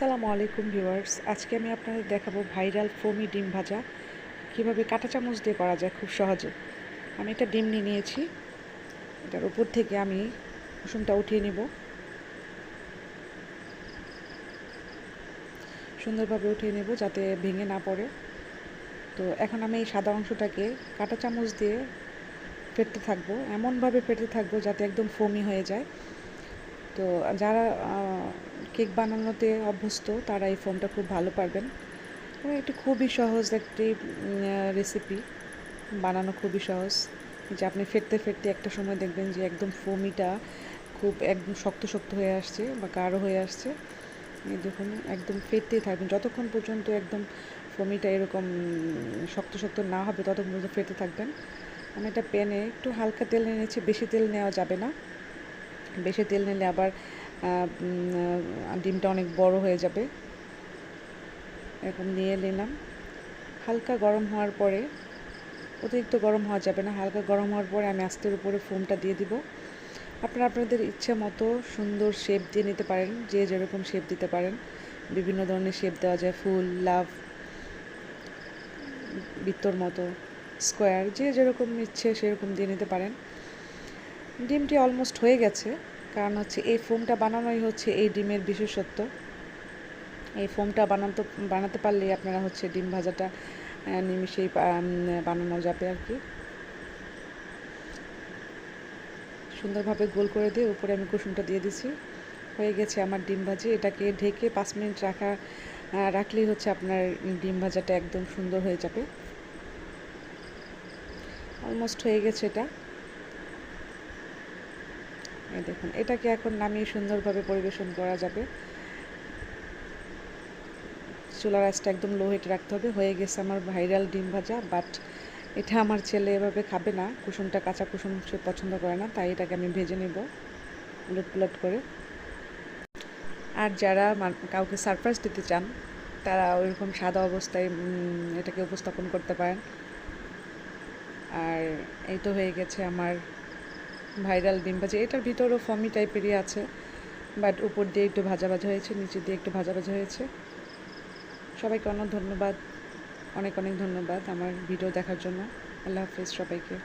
আসসালামু আলাইকুম ভিউয়ার্স। আজকে আমি আপনাদের দেখাবো ভাইরাল ফোমি ডিম ভাজা। কীভাবে কাঁটা চামচ দিয়ে করা যায় খুব সহজে। আমি একটা ডিম নিয়ে নিয়েছি। এটার উপর থেকে আমি কুসুমটা উঠিয়ে নিব। সুন্দরভাবে উঠিয়ে নেব যাতে ভেঙে না পড়ে। তো এখন আমি এই সাদা অংশটাকে কাঁটা চামচ দিয়ে ফেটতে থাকব। এমনভাবে ফেটতে থাকব যাতে একদম ফোমি হয়ে যায়। তো যারা কেক বানানোতে অভ্যস্ত, তারা এই ফোমটা খুব ভালো পারবেন। এবং খুবই সহজ একটি রেসিপি বানানো খুবই সহজ। যে আপনি ফেটতে ফেটতে একটা সময় দেখবেন যে একদম ফোমিটা খুব একদম শক্ত শক্ত হয়ে আসছে বা গাঢ় হয়ে আসছে। দেখুন, একদম ফেটতেই থাকবেন। যতক্ষণ পর্যন্ত একদম ফোমিটা এরকম শক্ত শক্ত না হবে, ততক্ষণ পর্যন্ত ফেটে থাকবেন। আমি একটা প্যানে একটু হালকা তেল নিয়েছি, বেশি তেল নেওয়া যাবে না। বেশি তেল নিলে আবার ডিমটা অনেক বড় হয়ে যাবে। এরকম নিয়ে নিলাম। হালকা গরম হওয়ার পরে, অতিরিক্ত গরম হওয়া যাবে না। হালকা গরম হওয়ার পরে আমি আস্তের উপরে ফোমটা দিয়ে দিব। আপনারা আপনাদের ইচ্ছে মতো সুন্দর শেপ দিয়ে নিতে পারেন, যে যেরকম শেপ দিতে পারেন। বিভিন্ন ধরনের শেপ দেওয়া যায়, ফুল, লাভ, বৃত্তর মতো স্কোয়ার যে যেরকম ইচ্ছে সেরকম দিয়ে নিতে পারেন। ডিমটি অলমোস্ট হয়ে গেছে। কারণ হচ্ছে এই ফোমটা বানানোই হচ্ছে এই ডিমের বিশেষত্ব। এই ফোমটা বানাতে বানাতে পারলেই আপনারা হচ্ছে ডিম ভাজাটা নিমিশেই বানানো যাবে আর কি। সুন্দরভাবে গোল করে দিয়ে উপরে আমি কুসুমটা দিয়ে দিছি। হয়ে গেছে আমার ডিম ভাজি। এটাকে ঢেকে পাঁচ মিনিট রাখা রাখলেই হচ্ছে আপনার ডিম ভাজাটা একদম সুন্দর হয়ে যাবে। অলমোস্ট হয়ে গেছে এটা। দেখুন, এটাকে এখন নামিয়ে সুন্দরভাবে পরিবেশন করা যাবে। চুলার আঁচটা একদম লো হিটে রাখতে হবে। হয়ে গেছে আমার ভাইরাল ডিম ভাজা বাট এটা আমার ছেলে এভাবে খাবে না। কুসুমটা কাঁচা কুসুম সে পছন্দ করে না, তাই এটাকে আমি ভেজে নেব উলট পুলট করে। আর যারা কাউকে সারপ্রাইজ দিতে চান, তারা ওইরকম সাদা অবস্থায় এটাকে উপস্থাপন করতে পারেন। আর এই তো হয়ে গেছে আমার ভাইরাল ডিম ভাজি। এটার ভিতরও ফমি টাইপেরই আছে বাট উপর দিয়ে একটু ভাজা ভাজা হয়েছে নিচে দিয়ে একটু ভাজা ভাজা হয়েছে। সবাইকে অনেক ধন্যবাদ, অনেক অনেক ধন্যবাদ আমার ভিডিও দেখার জন্য। আল্লাহ হাফিজ সবাইকে।